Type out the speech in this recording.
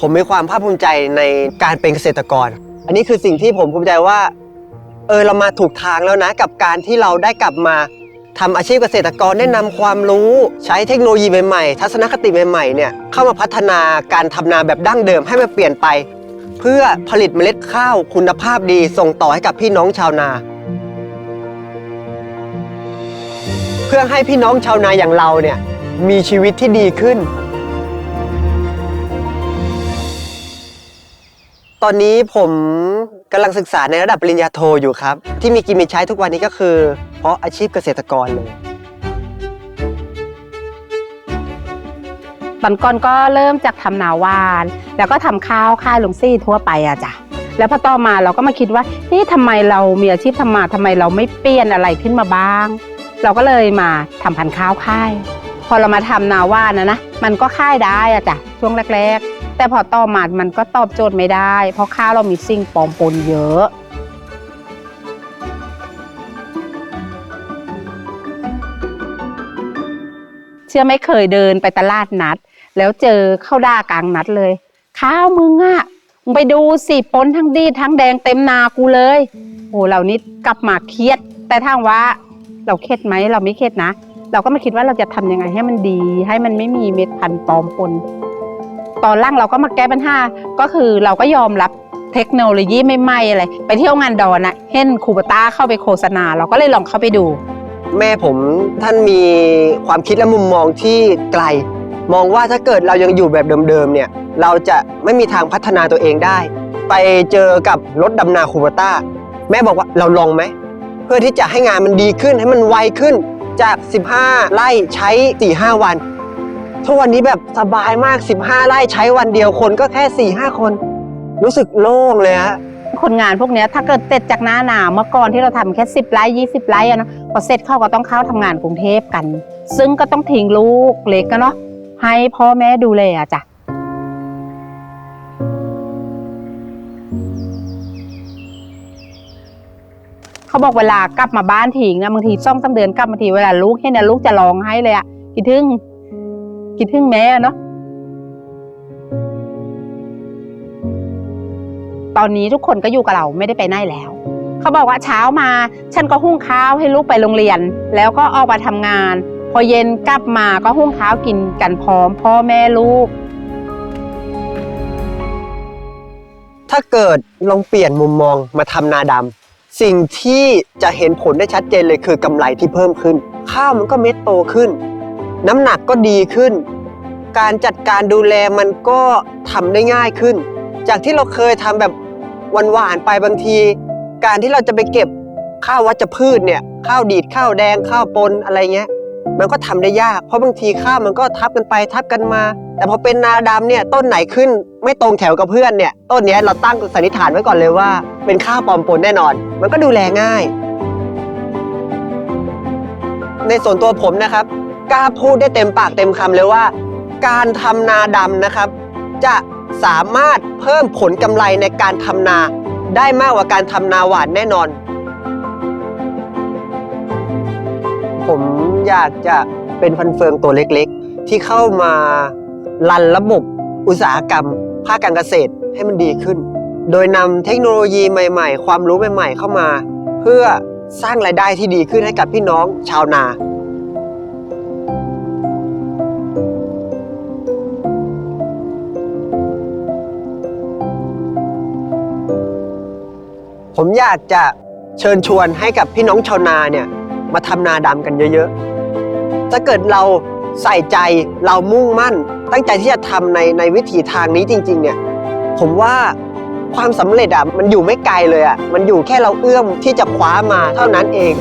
ผมมีความภาคภูมิใจในการเป็นเกษตรกร อันนี้คือสิ่งที่ผมภูมิใจว่า เออเรามาถูกทางแล้วนะ กับการที่เราได้กลับมาทำอาชีพเกษตรกรได้นำความรู้ใช้เทคโนโลยีใหม่ๆ ทัศนคติใหม่ๆเนี่ยเข้ามาพัฒนาการทำนาแบบดั้งเดิมให้มันเปลี่ยนไป เพื่อผลิตเมล็ดข้าวคุณภาพดีส่งต่อให้กับพี่น้องชาวนา เพื่อให้พี่น้องชาวนาอย่างเราเนี่ยมีชีวิตที่ดีขึ้น ตอนนี้ผมกำลังศึกษาในระดับปริญญาโทอยู่ครับ ที่มีกินมีใช้ทุกวันนี้ก็คือ เพราะอาชีพเกษตรกรเลยตอนก่อนก็เริ่มจากทำนาวาน แล้วก็ทำข้าวค่ายลงซี่ทั่วไปอะจ้ะแล้วพอต่อมาเราก็มาคิดว่านี่ทำไมเรามีอาชีพทำมาทำไมเราไม่เปลี่ยนอะไรขึ้นมาบ้าง เราก็เลยมาทำพันธุ์ข้าวค่าย พอเรามาทำนาว่านะนะมันก็ค่ายได้อะจ้ะช่วงแรก ๆ แต่พอต่อมามันก็ตอบโจทย์ไม่ได้ เพราะข้าวเรามีสิ่งปลอมปนเยอะเชื่อไม่เคยเดินไปตลาดนัด แล้วเจอเข้าวด่ากลางนัดเลย ข้าวมึงอะมึงไปดูสิปนทั้งดีทั้งแดงเต็มนากูเลยโอ้เรานี่กลับมาเครียด แต่ถ้าว่า เราเครียดไหมเราไม่เครียดนะ เราก็มาคิดว่าเราจะทำยังไงให้มันดี ให้มันไม่มีเม็ดพันธุ์ปลอมปนตอนล่างเราก็มาแก้ปัญหาก็คือเราก็ยอมรับเทคโนโลยีใหม่ๆอะไรไปเที่ยวงานดอนอะเห็นคูปต้าเข้าไปโฆษณา เราก็เลยลองเข้าไปดู แม่ผมท่านมีความคิดและมุมมองที่ไกล มองว่าถ้าเกิดเรายังอยู่แบบเดิมๆเนี่ย เราจะไม่มีทางพัฒนาตัวเองได้ ไปเจอกับรถดำนาคูบต้า แม่บอกว่าเราลองไหม เพื่อที่จะให้งานมันดีขึ้นให้มันไวขึ้นจาก 15 ไร่ใช้ 4-5 วันทุกวันนี้แบบสบายมาก 15 ไร่ใช้วันเดียวคนก็แค่ 4-5 คน รู้สึกโล่งเลยฮะคนงานพวกนี้ถ้าเกิดเสร็จจากหน้าหนาวเมื่อก่อนที่เราทำแค่สิบไร่ยี่สิบไร่อะนะพอเสร็จเข้าก็ต้องเข้าทำงานกรุงเทพกัน ซึ่งก็ต้องทิ้งลูกเล็กกันเนาะให้พ่อแม่ดูแลอะจ้ะ เขาบอกเวลากลับมาบ้านทิ้งนะบางทีซ่องสามเดือนกลับมาทีเวลาลูกเห็นนะลูกจะร้องไห้เลยอะคิดถึงคิดถึงแม่เนาะตอนนี้ทุกคนก็อยู่กับเราไม่ได้ไปไหนแล้ว เขาบอกว่าเช้ามา ฉันก็หุ้งข้าวให้ลูกไปโรงเรียน แล้วก็ออกมาทำงาน พอเย็นกลับมาก็หุ้งข้าวกินกันพร้อมพ่อแม่ลูก ถ้าเกิดลองเปลี่ยนมุมมองมาทำนาดำ สิ่งที่จะเห็นผลได้ชัดเจนเลยคือกำไรที่เพิ่มขึ้น ข้าวมันก็เม็ดโตขึ้น น้ำหนักก็ดีขึ้น การจัดการดูแลมันก็ทำได้ง่ายขึ้น จากที่เราเคยทำแบบหวานๆไปบางที การที่เราจะไปเก็บข้าววัชพืชเนี่ยข้าวดีดข้าวแดงข้าวปนอะไรเงี้ย มันก็ทำได้ยาก เพราะบางทีข้าวมันก็ทับกันไปทับกันมา แต่พอเป็นนาดำเนี่ยต้นไหนขึ้นไม่ตรงแถวกับเพื่อนเนี่ยต้นนี้เราตั้งสันนิษฐานไว้ก่อนเลยว่า เป็นข้าวปลอมปนแน่นอน มันก็ดูแลง่าย ในส่วนตัวผมนะครับกล้าพูดได้เต็มปากเต็มคำเลยว่า การทำนาดำนะครับ จะสามารถเพิ่มผลกำไรในการทำนา ได้มากกว่าการทำนาหวานแน่นอน ผมอยากจะเป็นฟันเฟืองตัวเล็กๆ ที่เข้ามารันระบบอุตสาหกรรม ภาคการเกษตรให้มันดีขึ้น โดยนำเทคโนโลยีใหม่ๆ ความรู้ใหม่ๆ เข้ามา เพื่อสร้างรายได้ที่ดีขึ้นให้กับพี่น้องชาวนาผมอยากจะเชิญชวนให้กับพี่น้องชาวนาเนี่ย มาทำนาดำกันเยอะๆ ถ้าเกิดเราใส่ใจเรามุ่งมั่น ตั้งใจที่จะทำในในวิถีทางนี้จริง ๆ เนี่ย ผมว่าความสำเร็จอะมันอยู่ไม่ไกลเลยอะมันอยู่แค่เราเอื้อมที่จะคว้ามาเท่านั้นเอง